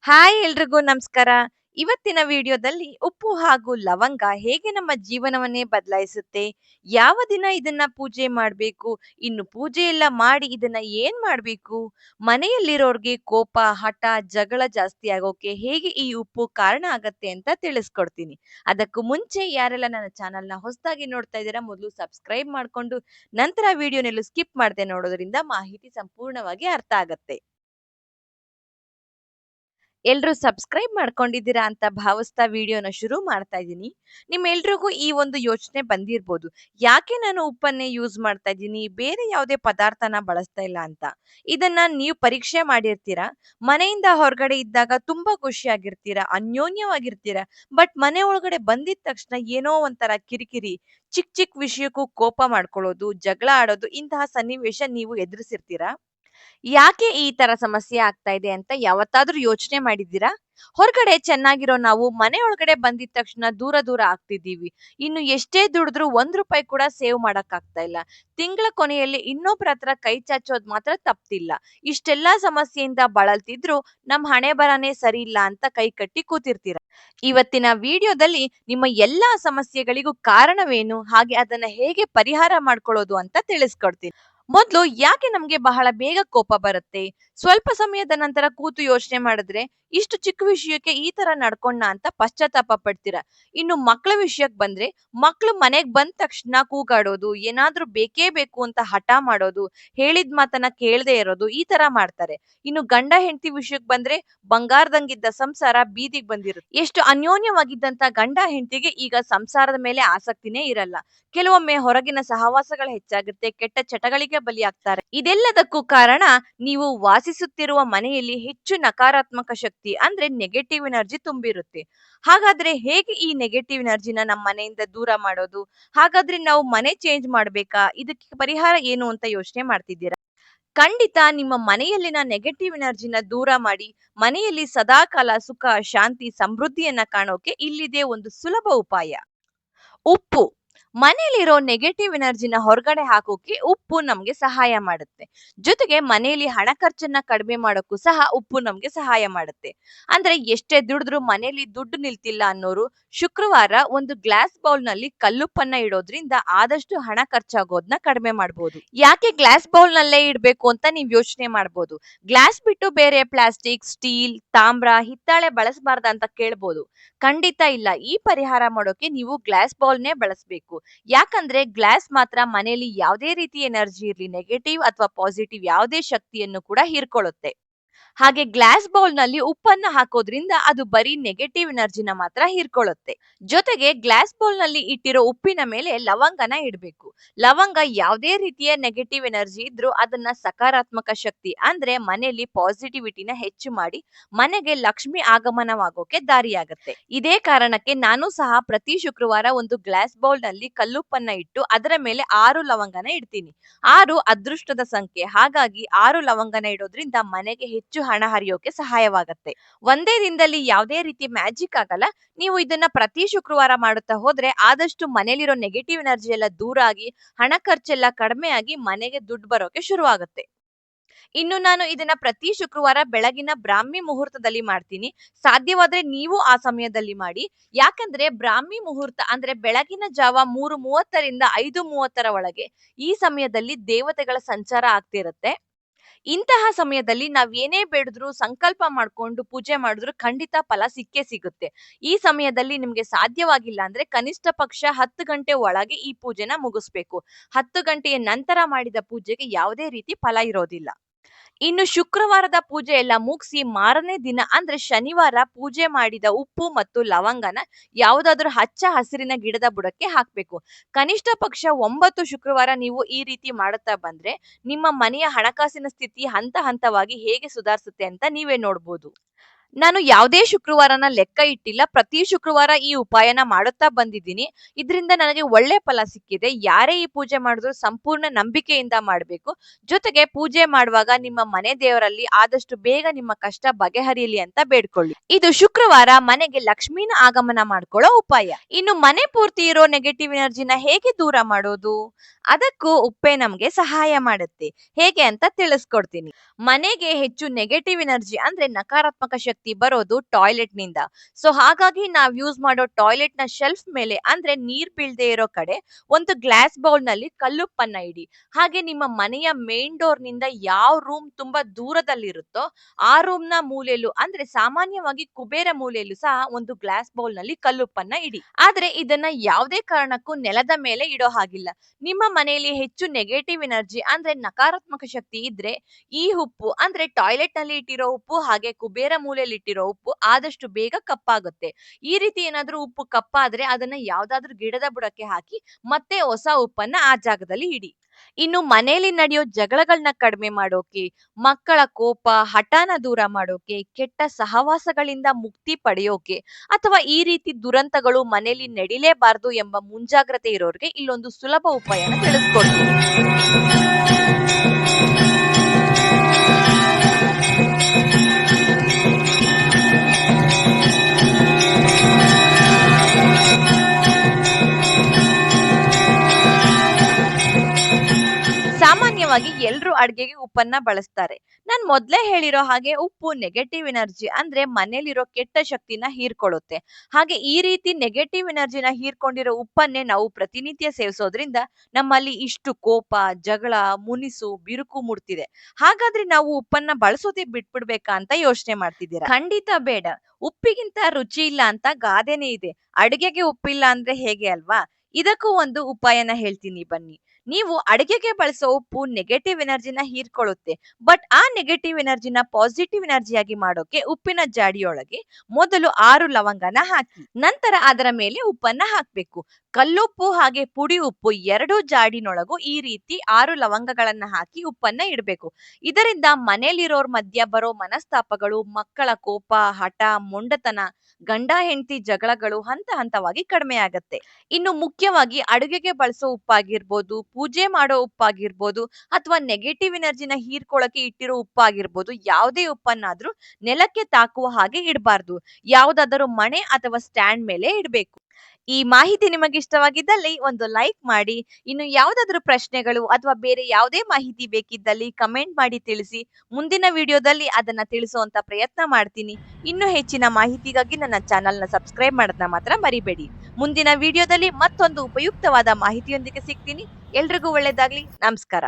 Hi ಎಲ್ರಿಗೂ ನಮಸ್ಕಾರ. ಇವತ್ತಿನ ವಿಡಿಯೋದಲ್ಲಿ ಉಪ್ಪು ಹಾಗೂ ಲವಂಗ ಹೇಗೆ ನಮ್ಮ ಜೀವನವನ್ನೇ ಬದಲಾಯಿಸುತ್ತೆ? ಯಾವ ದಿನ ಇದನ್ನ ಪೂಜೆ ಮಾಡಬೇಕು ಇನ್ನು ಪೂಜೆ ಎಲ್ಲ ಮಾಡಿ ಇದನ್ನ ಏನ್ ಮಾಡಬೇಕು ಮನೆಯಲ್ಲಿರೋರ್ಗೆ ಕೋಪ, ಹಠ, ಜಗಳ ಜಾಸ್ತಿ ಆಗೋಕೆ ಹೇಗೆ ಈ ಉಪ್ಪು ಕಾರಣ ಆಗತ್ತೆ ಅಂತ ತಿಳಿಸ್ಕೊಡ್ತೀನಿ. ಅದಕ್ಕೂ ಮುಂಚೆ ಯಾರೆಲ್ಲ ನನ್ನ ಚಾನಲ್‌ನ ಹೊಸದಾಗಿ ನೋಡ್ತಾ ಇದ್ದೀರಾ ಮೊದಲು ಸಬ್ಸ್ಕ್ರೈಬ್ ಮಾಡ್ಕೊಂಡು ನಂತರ ವಿಡಿಯೋನೆಲ್ಲೂ ಸ್ಕಿಪ್ ಮಾಡದೆ ನೋಡೋದ್ರಿಂದ ಮಾಹಿತಿ ಸಂಪೂರ್ಣವಾಗಿ ಅರ್ಥ ಆಗತ್ತೆ. ಎಲ್ರೂ ಸಬ್ಸ್ಕ್ರೈಬ್ ಮಾಡ್ಕೊಂಡಿದ್ದೀರಾ ಅಂತ ಭಾವಿಸ್ತಾ ವಿಡಿಯೋನ ಶುರು ಮಾಡ್ತಾ ಇದ್ದೀನಿ. ನಿಮ್ಮೆಲ್ರಿಗೂ ಈ ಒಂದು ಯೋಚನೆ ಬಂದಿರ್ಬೋದು. ಯಾಕೆ ನಾನು ಉಪ್ಪನ್ನೇ ಯೂಸ್ ಮಾಡ್ತಾ ಇದ್ದೀನಿ, ಬೇರೆ ಯಾವುದೇ ಪದಾರ್ಥನ ಬಳಸ್ತಾ ಇಲ್ಲ ಅಂತ. ಇದನ್ನ ನೀವು ಪರೀಕ್ಷೆ ಮಾಡಿರ್ತೀರಾ. ಮನೆಯಿಂದ ಹೊರಗಡೆ ಇದ್ದಾಗ ತುಂಬಾ ಖುಷಿಯಾಗಿರ್ತೀರಾ, ಅನ್ಯೋನ್ಯವಾಗಿರ್ತೀರಾ. ಬಟ್ ಮನೆ ಒಳಗಡೆ ಬಂದಿದ್ ತಕ್ಷಣ ಏನೋ ಒಂಥರ ಕಿರಿಕಿರಿ, ಚಿಕ್ ಚಿಕ್ ವಿಷಯಕ್ಕೂ ಕೋಪ ಮಾಡ್ಕೊಳ್ಳೋದು, ಜಗಳ ಆಡೋದು ಇಂತಹ ಸನ್ನಿವೇಶ ನೀವು ಎದುರಿಸಿರ್ತೀರಾ? ಯಾಕೆ ಈ ತರ ಸಮಸ್ಯೆ ಆಗ್ತಾ ಇದೆ ಅಂತ ಯಾವತ್ತಾದ್ರೂ ಯೋಚನೆ ಮಾಡಿದ್ದೀರಾ? ಹೊರಗಡೆ ಚೆನ್ನಾಗಿರೋ ನಾವು ಮನೆ ಒಳಗಡೆ ಬಂದಿದ ತಕ್ಷಣ ದೂರ ದೂರ ಆಗ್ತಿದ್ದೀವಿ. ಇನ್ನು ಎಷ್ಟೇ ದುಡಿದ್ರೂ ₹1 ಕೂಡ ಸೇವ್ ಮಾಡಕ್ಕಾಗ್ತಾ ಇಲ್ಲ. ತಿಂಗಳ ಕೊನೆಯಲ್ಲಿ ಇನ್ನೊಬ್ರ ಹತ್ರ ಕೈ ಚಾಚೋದ್ ಮಾತ್ರ ತಪ್ತಿಲ್ಲ. ಇಷ್ಟೆಲ್ಲಾ ಸಮಸ್ಯೆಯಿಂದ ಬಳಲ್ತಿದ್ರು ನಮ್ ಹಣೆಬರಹನೇ ಸರಿ ಇಲ್ಲ ಅಂತ ಕೈ ಕಟ್ಟಿ ಕೂತಿರ್ತೀರ. ಇವತ್ತಿನ ವಿಡಿಯೋದಲ್ಲಿ ನಿಮ್ಮ ಎಲ್ಲಾ ಸಮಸ್ಯೆಗಳಿಗೂ ಕಾರಣವೇನು? ಹಾಗೆ ಅದನ್ನ ಹೇಗೆ ಪರಿಹಾರ ಮಾಡ್ಕೊಳ್ಳೋದು ಅಂತ ತಿಳಿಸ್ಕೊಡ್ತೀನಿ. ಮೊದ್ಲು ಯಾಕೆ ನಮ್ಗೆ ಬಹಳ ಬೇಗ ಕೋಪ ಬರುತ್ತೆ? ಸ್ವಲ್ಪ ಸಮಯದ ನಂತರ ಕೂತು ಯೋಚನೆ ಮಾಡಿದ್ರೆ ಇಷ್ಟು ಚಿಕ್ಕ ವಿಷಯಕ್ಕೆ ಈ ತರ ನಡ್ಕೊಂಡ ಅಂತ ಪಶ್ಚಾತ್ತಾಪ ಪಡ್ತೀರಾ. ಇನ್ನು ಮಕ್ಳ ವಿಷಯಕ್ಕೆ ಬಂದ್ರೆ ಮಕ್ಳು ಮನೆಗ್ ಬಂದ ತಕ್ಷಣ ಕೂಗಾಡೋದು, ಏನಾದ್ರೂ ಬೇಕೇ ಬೇಕು ಅಂತ ಹಠ ಮಾಡೋದು, ಹೇಳಿದ್ ಮಾತನ್ನ ಕೇಳದೆ ಇರೋದು ಈ ತರ ಮಾಡ್ತಾರೆ. ಇನ್ನು ಗಂಡ ಹೆಂಡತಿ ವಿಷಯಕ್ಕೆ ಬಂದ್ರೆ ಬಂಗಾರದಂಗಿದ್ದ ಸಂಸಾರ ಬೀದಿಗೆ ಬಂದಿರುತ್ತೆ. ಎಷ್ಟು ಅನ್ಯೋನ್ಯವಾಗಿದ್ದಂತ ಗಂಡ ಹೆಂಡತಿಗೆ ಈಗ ಸಂಸಾರದ ಮೇಲೆ ಆಸಕ್ತಿನೇ ಇರಲ್ಲ. ಕೆಲವೊಮ್ಮೆ ಹೊರಗಿನ ಸಹವಾಸಗಳು ಹೆಚ್ಚಾಗುತ್ತೆ, ಕೆಟ್ಟ ಚಟಗಳಿಗೆ ಬಲಿಯಾಗ್ತಾರೆ. ಇದೆಲ್ಲದಕ್ಕೂ ಕಾರಣ ನೀವು ವಾಸಿಸುತ್ತಿರುವ ಮನೆಯಲ್ಲಿ ಹೆಚ್ಚು ನಕಾರಾತ್ಮಕ ಶಕ್ತಿ ಅಂದ್ರೆ ನೆಗೆಟಿವ್ ಎನರ್ಜಿ ತುಂಬಿರುತ್ತೆ. ಹಾಗಾದ್ರೆ ಹೇಗೆ ಈ ನೆಗೆಟಿವ್ ಎನರ್ಜಿನ ನಮ್ಮ ಮನೆಯಿಂದ ದೂರ ಮಾಡೋದು? ಹಾಗಾದ್ರೆ ನಾವು ಮನೆ ಚೇಂಜ್ ಮಾಡ್ಬೇಕಾ? ಇದಕ್ಕೆ ಪರಿಹಾರ ಏನು ಅಂತ ಯೋಚನೆ ಮಾಡ್ತಿದ್ದೀರಾ? ಖಂಡಿತ ನಿಮ್ಮ ಮನೆಯಲ್ಲಿನ ನೆಗೆಟಿವ್ ಎನರ್ಜಿನ ದೂರ ಮಾಡಿ ಮನೆಯಲ್ಲಿ ಸದಾಕಾಲ ಸುಖ, ಶಾಂತಿ, ಸಮೃದ್ಧಿಯನ್ನ ಕಾಣೋಕೆ ಇಲ್ಲಿದೆ ಒಂದು ಸುಲಭ ಉಪಾಯ. ಉಪ್ಪು. ಮನೆಯಲ್ಲಿರೋ ನೆಗೆಟಿವ್ ಎನರ್ಜಿನ ಹೊರಗಡೆ ಹಾಕೋಕೆ ಉಪ್ಪು ನಮ್ಗೆ ಸಹಾಯ ಮಾಡುತ್ತೆ. ಜೊತೆಗೆ ಮನೆಯಲ್ಲಿ ಹಣ ಖರ್ಚನ್ನ ಕಡಿಮೆ ಮಾಡೋಕ್ಕೂ ಸಹ ಉಪ್ಪು ನಮ್ಗೆ ಸಹಾಯ ಮಾಡುತ್ತೆ. ಅಂದ್ರೆ ಎಷ್ಟೇ ದುಡಿದ್ರು ಮನೆಯಲ್ಲಿ ದುಡ್ಡು ನಿಲ್ತಿಲ್ಲ ಅನ್ನೋರು ಶುಕ್ರವಾರ ಒಂದು ಗ್ಲಾಸ್ ಬೌಲ್‌ನಲ್ಲಿ ಕಲ್ಲುಪ್ಪನ್ನ ಇಡೋದ್ರಿಂದ ಆದಷ್ಟು ಹಣ ಖರ್ಚಾಗೋದ್ನ ಕಡಿಮೆ ಮಾಡ್ಬೋದು. ಯಾಕೆ ಗ್ಲಾಸ್ ಬೌಲ್‌ನಲ್ಲೇ ಇಡ್ಬೇಕು ಅಂತ ನೀವ್ ಯೋಚನೆ ಮಾಡ್ಬೋದು. ಗ್ಲಾಸ್ ಬಿಟ್ಟು ಬೇರೆ ಪ್ಲಾಸ್ಟಿಕ್, ಸ್ಟೀಲ್, ತಾಮ್ರ, ಹಿತ್ತಾಳೆ ಬಳಸಬಾರ್ದ ಅಂತ ಕೇಳ್ಬೋದು. ಖಂಡಿತ ಇಲ್ಲ. ಈ ಪರಿಹಾರ ಮಾಡೋಕೆ ನೀವು ಗ್ಲಾಸ್ ಬೌಲ್‌ನೇ ಬಳಸ್ಬೇಕು. ಯಾಕಂದ್ರೆ ಗ್ಲಾಸ್ ಮಾತ್ರ ಮನೆಯಲ್ಲಿ ಯಾವುದೇ ರೀತಿ ಎನರ್ಜಿ ಇರಲಿ ನೆಗೆಟಿವ್ ಅಥವಾ ಪಾಸಿಟಿವ್ ಯಾವುದೇ ಶಕ್ತಿಯನ್ನು ಕೂಡ ಹೀರ್ಕೊಳ್ಳುತ್ತೆ. ಹಾಗೆ ಗ್ಲಾಸ್ ಬೌಲ್‌ನಲ್ಲಿ ಉಪ್ಪನ್ನ ಹಾಕೋದ್ರಿಂದ ಅದು ಬರೀ ನೆಗೆಟಿವ್ ಎನರ್ಜಿನ ಮಾತ್ರ ಹೀರ್ಕೊಳ್ಳುತ್ತೆ. ಜೊತೆಗೆ ಗ್ಲಾಸ್ ಬೌಲ್‌ನಲ್ಲಿ ಇಟ್ಟಿರೋ ಉಪ್ಪಿನ ಮೇಲೆ ಲವಂಗನ ಇಡಬೇಕು ಲವಂಗ ಯಾವುದೇ ರೀತಿಯ ನೆಗೆಟಿವ್ ಎನರ್ಜಿ ಇದ್ರೂ ಅದನ್ನ ಸಕಾರಾತ್ಮಕ ಶಕ್ತಿ ಅಂದ್ರೆ ಮನೆಯಲ್ಲಿ ಪಾಸಿಟಿವಿಟಿನ ಹೆಚ್ಚು ಮಾಡಿ ಮನೆಗೆ ಲಕ್ಷ್ಮಿ ಆಗಮನವಾಗೋಕೆ ದಾರಿಯಾಗುತ್ತೆ ಇದೇ ಕಾರಣಕ್ಕೆ ನಾನು ಸಹ ಪ್ರತಿ ಶುಕ್ರವಾರ ಒಂದು ಗ್ಲಾಸ್ ಬೌಲ್‌ನಲ್ಲಿ ಕಲ್ಲುಪ್ಪನ್ನ ಇಟ್ಟು ಅದರ ಮೇಲೆ ಆರು ಲವಂಗನ ಇಡ್ತೀನಿ. ಆರು ಅದೃಷ್ಟದ ಸಂಖ್ಯೆ. ಹಾಗಾಗಿ ಆರು ಲವಂಗನ ಇಡೋದ್ರಿಂದ ಮನೆಗೆ ಹೆಚ್ಚು ಹಣ ಹರಿಯೋಕೆ ಸಹಾಯವಾಗತ್ತೆ. ಒಂದೇ ದಿನದಲ್ಲಿ ಯಾವುದೇ ರೀತಿ ಮ್ಯಾಜಿಕ್ ಆಗಲ್ಲ. ನೀವು ಇದನ್ನ ಪ್ರತಿ ಶುಕ್ರವಾರ ಮಾಡುತ್ತಾ ಹೋದ್ರೆ ಆದಷ್ಟು ಮನೇಲಿರೋ ನೆಗೆಟಿವ್ ಎನರ್ಜಿ ಎಲ್ಲ ದೂರ ಆಗಿ, ಹಣ ಖರ್ಚೆಲ್ಲ ಕಡಿಮೆ ಆಗಿ ಮನೆಗೆ ದುಡ್ಡು ಬರೋಕೆ ಶುರುವಾಗುತ್ತೆ. ಇನ್ನು ನಾನು ಇದನ್ನ ಪ್ರತಿ ಶುಕ್ರವಾರ ಬೆಳಗಿನ ಬ್ರಾಹ್ಮಿ ಮುಹೂರ್ತದಲ್ಲಿ ಮಾಡ್ತೀನಿ. ಸಾಧ್ಯವಾದ್ರೆ ನೀವು ಆ ಸಮಯದಲ್ಲಿ ಮಾಡಿ. ಯಾಕಂದ್ರೆ ಬ್ರಾಹ್ಮಿ ಮುಹೂರ್ತ ಅಂದ್ರೆ ಬೆಳಗಿನ ಜಾವ ಮೂರು ಮೂವತ್ತರಿಂದ ಐದು ಮೂವತ್ತರ ಒಳಗೆ ಈ ಸಮಯದಲ್ಲಿ ದೇವತೆಗಳ ಸಂಚಾರ ಆಗ್ತಿರುತ್ತೆ. ಇಂತಹ ಸಮಯದಲ್ಲಿ ನಾವ್ ಏನೇ ಬೇಡಿದ್ರು ಸಂಕಲ್ಪ ಮಾಡ್ಕೊಂಡು ಪೂಜೆ ಮಾಡಿದ್ರು ಖಂಡಿತ ಫಲ ಸಿಕ್ಕೇ ಸಿಗುತ್ತೆ. ಈ ಸಮಯದಲ್ಲಿ ನಿಮ್ಗೆ ಸಾಧ್ಯವಾಗಿಲ್ಲ ಅಂದ್ರೆ ಕನಿಷ್ಠ ಪಕ್ಷ 10 ಗಂಟೆ ಒಳಗೆ ಈ ಪೂಜೆನ ಮುಗಿಸ್ಬೇಕು. 10 ಗಂಟೆಯ ನಂತರ ಮಾಡಿದ ಪೂಜೆಗೆ ಯಾವುದೇ ರೀತಿ ಫಲ ಇರೋದಿಲ್ಲ. ಇನ್ನು ಶುಕ್ರವಾರದ ಪೂಜೆ ಎಲ್ಲ ಮುಗಿಸಿ ಮಾರನೇ ದಿನ ಅಂದ್ರೆ ಶನಿವಾರ ಪೂಜೆ ಮಾಡಿದ ಉಪ್ಪು ಮತ್ತು ಲವಂಗನ ಯಾವುದಾದ್ರೂ ಹಚ್ಚ ಹಸಿರಿನ ಗಿಡದ ಬುಡಕ್ಕೆ ಹಾಕ್ಬೇಕು. ಕನಿಷ್ಠ ಪಕ್ಷ ಒಂಬತ್ತು ಶುಕ್ರವಾರ ನೀವು ಈ ರೀತಿ ಮಾಡುತ್ತಾ ಬಂದ್ರೆ ನಿಮ್ಮ ಮನೆಯ ಹಣಕಾಸಿನ ಸ್ಥಿತಿ ಹಂತ ಹಂತವಾಗಿ ಹೇಗೆ ಸುಧಾರಿಸುತ್ತೆ ಅಂತ ನೀವೇ ನೋಡ್ಬೋದು. ನಾನು ಯಾವುದೇ ಶುಕ್ರವಾರನ ಲೆಕ್ಕ ಇಟ್ಟಿಲ್ಲ. ಪ್ರತಿ ಶುಕ್ರವಾರ ಈ ಉಪಾಯನ ಮಾಡುತ್ತಾ ಬಂದಿದ್ದೀನಿ. ಇದ್ರಿಂದ ನನಗೆ ಒಳ್ಳೆ ಫಲ ಸಿಕ್ಕಿದೆ. ಯಾರೇ ಈ ಪೂಜೆ ಮಾಡಿದ್ರು ಸಂಪೂರ್ಣ ನಂಬಿಕೆಯಿಂದ ಮಾಡಬೇಕು ಜೊತೆಗೆ ಪೂಜೆ ಮಾಡುವಾಗ ನಿಮ್ಮ ಮನೆ ದೇವರಲ್ಲಿ ಆದಷ್ಟು ಬೇಗ ನಿಮ್ಮ ಕಷ್ಟ ಬಗೆಹರಿಯಲಿ ಅಂತ ಬೇಡ್ಕೊಳ್ಳಿ. ಇದು ಶುಕ್ರವಾರ ಮನೆಗೆ ಲಕ್ಷ್ಮೀನ ಆಗಮನ ಮಾಡ್ಕೊಳ್ಳೋ ಉಪಾಯ. ಇನ್ನು ಮನೆ ಪೂರ್ತಿ ಇರೋ ನೆಗೆಟಿವ್ ಎನರ್ಜಿನ ಹೇಗೆ ದೂರ ಮಾಡೋದು? ಅದಕ್ಕೂ ಉಪ್ಪೆ ನಮ್ಗೆ ಸಹಾಯ ಮಾಡುತ್ತೆ. ಹೇಗೆ ಅಂತ ತಿಳಿಸ್ಕೊಡ್ತೀನಿ. ಮನೆಗೆ ಹೆಚ್ಚು ನೆಗೆಟಿವ್ ಎನರ್ಜಿ ಅಂದ್ರೆ ನಕಾರಾತ್ಮಕ ಶಕ್ತಿ ಶಕ್ತಿ ಬರೋದು ಟಾಯ್ಲೆಟ್ನಿಂದ ಸೊ, ಹಾಗಾಗಿ ನಾವ್ ಯೂಸ್ ಮಾಡೋ ಟಾಯ್ಲೆಟ್ನ ಶೆಲ್ಫ್ ಮೇಲೆ ಅಂದ್ರೆ ನೀರ್ ಬೀಳ್ದೆ ಇರೋ ಕಡೆ ಒಂದು ಗ್ಲಾಸ್ ಬೌಲ್ನಲ್ಲಿ ಕಲ್ಲುಪ್ಪನ್ನ ಇಡಿ. ಹಾಗೆ ನಿಮ್ಮ ಮನೆಯ ಮೇನ್ ಡೋರ್ನಿಂದ ಯಾವ ರೂಮ್ ತುಂಬಾ ದೂರದಲ್ಲಿರುತ್ತೋ ಆ ರೂಮ್ನ ಮೂಲೆಯಲ್ಲೂ ಅಂದ್ರೆ ಸಾಮಾನ್ಯವಾಗಿ ಕುಬೇರ ಮೂಲೆಯಲ್ಲೂ ಸಹ ಒಂದು ಗ್ಲಾಸ್ ಬೌಲ್ನಲ್ಲಿ ಕಲ್ಲುಪ್ಪನ್ನ ಇಡಿ. ಆದ್ರೆ ಇದನ್ನ ಯಾವುದೇ ಕಾರಣಕ್ಕೂ ನೆಲದ ಮೇಲೆ ಇಡೋ ಹಾಗಿಲ್ಲ. ನಿಮ್ಮ ಮನೆಯಲ್ಲಿ ಹೆಚ್ಚು ನೆಗೆಟಿವ್ ಎನರ್ಜಿ ಅಂದ್ರೆ ನಕಾರಾತ್ಮಕ ಶಕ್ತಿ ಇದ್ರೆ ಈ ಉಪ್ಪು ಅಂದ್ರೆ ಟಾಯ್ಲೆಟ್ನಲ್ಲಿ ಇಟ್ಟಿರೋ ಉಪ್ಪು ಹಾಗೆ ಕುಬೇರ ಮೂಲೆಯಲ್ಲಿ ಇಟ್ಟಿರೋ ಉಪ್ಪು ಆದಷ್ಟು ಬೇಗ ಕಪ್ಪಾಗುತ್ತೆ. ಈ ರೀತಿ ಏನಾದ್ರೂ ಉಪ್ಪು ಕಪ್ಪಾದ್ರೆ ಅದನ್ನ ಯಾವ್ದಾದ್ರೂ ಗಿಡದ ಬುಡಕ್ಕೆ ಹಾಕಿ ಮತ್ತೆ ಹೊಸ ಉಪ್ಪನ್ನ ಆ ಜಾಗದಲ್ಲಿ ಇಡಿ. ಇನ್ನು ಮನೆಯಲ್ಲಿ ನಡೆಯೋ ಜಗಳಗಳನ್ನ ಕಡಿಮೆ ಮಾಡೋಕೆ, ಮಕ್ಕಳ ಕೋಪ, ಹಠಾನ ದೂರ ಮಾಡೋಕೆ, ಕೆಟ್ಟ ಸಹವಾಸಗಳಿಂದ ಮುಕ್ತಿ ಪಡೆಯೋಕೆ ಅಥವಾ ಈ ರೀತಿ ದುರಂತಗಳು ಮನೆಯಲ್ಲಿ ನಡಿಲೇಬಾರದು ಎಂಬ ಮುಂಜಾಗ್ರತೆ ಇರೋರಿಗೆ ಇಲ್ಲೊಂದು ಸುಲಭ ಉಪಾಯನ ತಿಳಿಸ್ಕೊಡ್ತೀನಿ. ಸಾಮಾನ್ಯವಾಗಿ ಎಲ್ರು ಅಡ್ಗೆಗೆ ಉಪ್ಪನ್ನ ಬಳಸ್ತಾರೆ. ನಾನ್ ಮೊದ್ಲೇ ಹೇಳಿರೋ ಹಾಗೆ ಉಪ್ಪು ನೆಗೆಟಿವ್ ಎನರ್ಜಿ ಅಂದ್ರೆ ಮನೇಲಿರೋ ಕೆಟ್ಟ ಶಕ್ತಿನ ಹೀರ್ಕೊಳ್ಳುತ್ತೆ. ಹಾಗೆ ಈ ರೀತಿ ನೆಗೆಟಿವ್ ಎನರ್ಜಿನ ಹೀರ್ಕೊಂಡಿರೋ ಉಪ್ಪನ್ನೇ ನಾವು ಪ್ರತಿನಿತ್ಯ ಸೇವಿಸೋದ್ರಿಂದ ನಮ್ಮಲ್ಲಿ ಇಷ್ಟು ಕೋಪ, ಜಗಳ, ಮುನಿಸು, ಬಿರುಕು ಮೂಡ್ತಿದೆ. ಹಾಗಾದ್ರೆ ನಾವು ಉಪ್ಪನ್ನ ಬಳಸೋದೇ ಬಿಟ್ಬಿಡ್ಬೇಕಾ ಅಂತ ಯೋಚನೆ ಮಾಡ್ತಿದ್ದೀರಾ? ಖಂಡಿತ ಬೇಡ. ಉಪ್ಪಿಗಿಂತ ರುಚಿ ಇಲ್ಲ ಅಂತ ಗಾದೆನೇ ಇದೆ. ಅಡಿಗೆಗೆ ಉಪ್ಪಿಲ್ಲ ಅಂದ್ರೆ ಹೇಗೆ ಅಲ್ವಾ? ಇದಕ್ಕೂ ಒಂದು ಉಪಾಯನ ಹೇಳ್ತೀನಿ ಬನ್ನಿ. ನೀವು ಅಡಿಗೆಗೆ ಬಳಸೋ ಉಪ್ಪು ನೆಗೆಟಿವ್ ಎನರ್ಜಿನ ಹೀರ್ಕೊಳ್ಳುತ್ತೆ. ಬಟ್ ಆ ನೆಗೆಟಿವ್ ಎನರ್ಜಿನ ಪಾಸಿಟಿವ್ ಎನರ್ಜಿಯಾಗಿ ಮಾಡೋಕೆ ಉಪ್ಪಿನ ಜಾಡಿಯೊಳಗೆ ಮೊದಲು ಆರು ಲವಂಗನ ಹಾಕಿ, ನಂತರ ಅದರ ಮೇಲೆ ಉಪ್ಪನ್ನ ಹಾಕ್ಬೇಕು. ಕಲ್ಲುಪ್ಪು ಹಾಗೆ ಪುಡಿ ಉಪ್ಪು ಎರಡು ಜಾಡಿನೊಳಗೂ ಈ ರೀತಿ ಆರು ಲವಂಗಗಳನ್ನ ಹಾಕಿ ಉಪ್ಪನ್ನ ಇಡಬೇಕು. ಇದರಿಂದ ಮನೆಯಲ್ಲಿರೋರ್ ಮಧ್ಯ ಬರೋ ಮನಸ್ತಾಪಗಳು, ಮಕ್ಕಳ ಕೋಪ, ಹಠ, ಮೊಂಡತನ, ಗಂಡ, ಹೆಂಡತಿ ಜಗಳಗಳು ಹಂತ ಹಂತವಾಗಿ ಕಡಿಮೆ ಇನ್ನು ಮುಖ್ಯವಾಗಿ ಅಡುಗೆಗೆ ಬಳಸೋ ಉಪ್ಪಾಗಿರ್ಬೋದು ಪೂಜೆ ಮಾಡೋ ಉಪ್ಪಾಗಿರ್ಬೋದು ಅಥವಾ ನೆಗೆಟಿವ್ ಎನರ್ಜಿನ ಹೀರ್ಕೊಳಕ್ಕೆ ಇಟ್ಟಿರೋ ಉಪ್ಪಾಗಿರ್ಬೋದು, ಯಾವುದೇ ಉಪ್ಪನ್ನಾದ್ರೂ ನೆಲಕ್ಕೆ ತಾಕುವ ಹಾಗೆ ಇಡಬಾರ್ದು. ಯಾವುದಾದರೂ ಮಣೆ ಅಥವಾ ಸ್ಟ್ಯಾಂಡ್ ಮೇಲೆ ಇಡಬೇಕು. ಈ ಮಾಹಿತಿ ನಿಮಗೆ ಇಷ್ಟವಾಗಿದ್ದಲ್ಲಿ ಒಂದು ಲೈಕ್ ಮಾಡಿ, ಇನ್ನು ಯಾವುದಾದ್ರೂ ಪ್ರಶ್ನೆಗಳು ಅಥವಾ ಬೇರೆ ಯಾವುದೇ ಮಾಹಿತಿ ಬೇಕಿದ್ದಲ್ಲಿ ಕಮೆಂಟ್ ಮಾಡಿ ತಿಳಿಸಿ, ಮುಂದಿನ ವಿಡಿಯೋದಲ್ಲಿ ಅದನ್ನ ತಿಳಿಸುವಂತ ಪ್ರಯತ್ನ ಮಾಡ್ತೀನಿ. ಇನ್ನು ಹೆಚ್ಚಿನ ಮಾಹಿತಿಗಾಗಿ ನನ್ನ ಚಾನಲ್ನ ಸಬ್ಸ್ಕ್ರೈಬ್ ಮಾಡೋದನ್ನ ಮಾತ್ರ ಮರಿಬೇಡಿ. ಮುಂದಿನ ವಿಡಿಯೋದಲ್ಲಿ ಮತ್ತೊಂದು ಉಪಯುಕ್ತವಾದ ಮಾಹಿತಿಯೊಂದಿಗೆ ಸಿಗ್ತೀನಿ. ಎಲ್ರಿಗೂ ಒಳ್ಳೇದಾಗ್ಲಿ. ನಮಸ್ಕಾರ.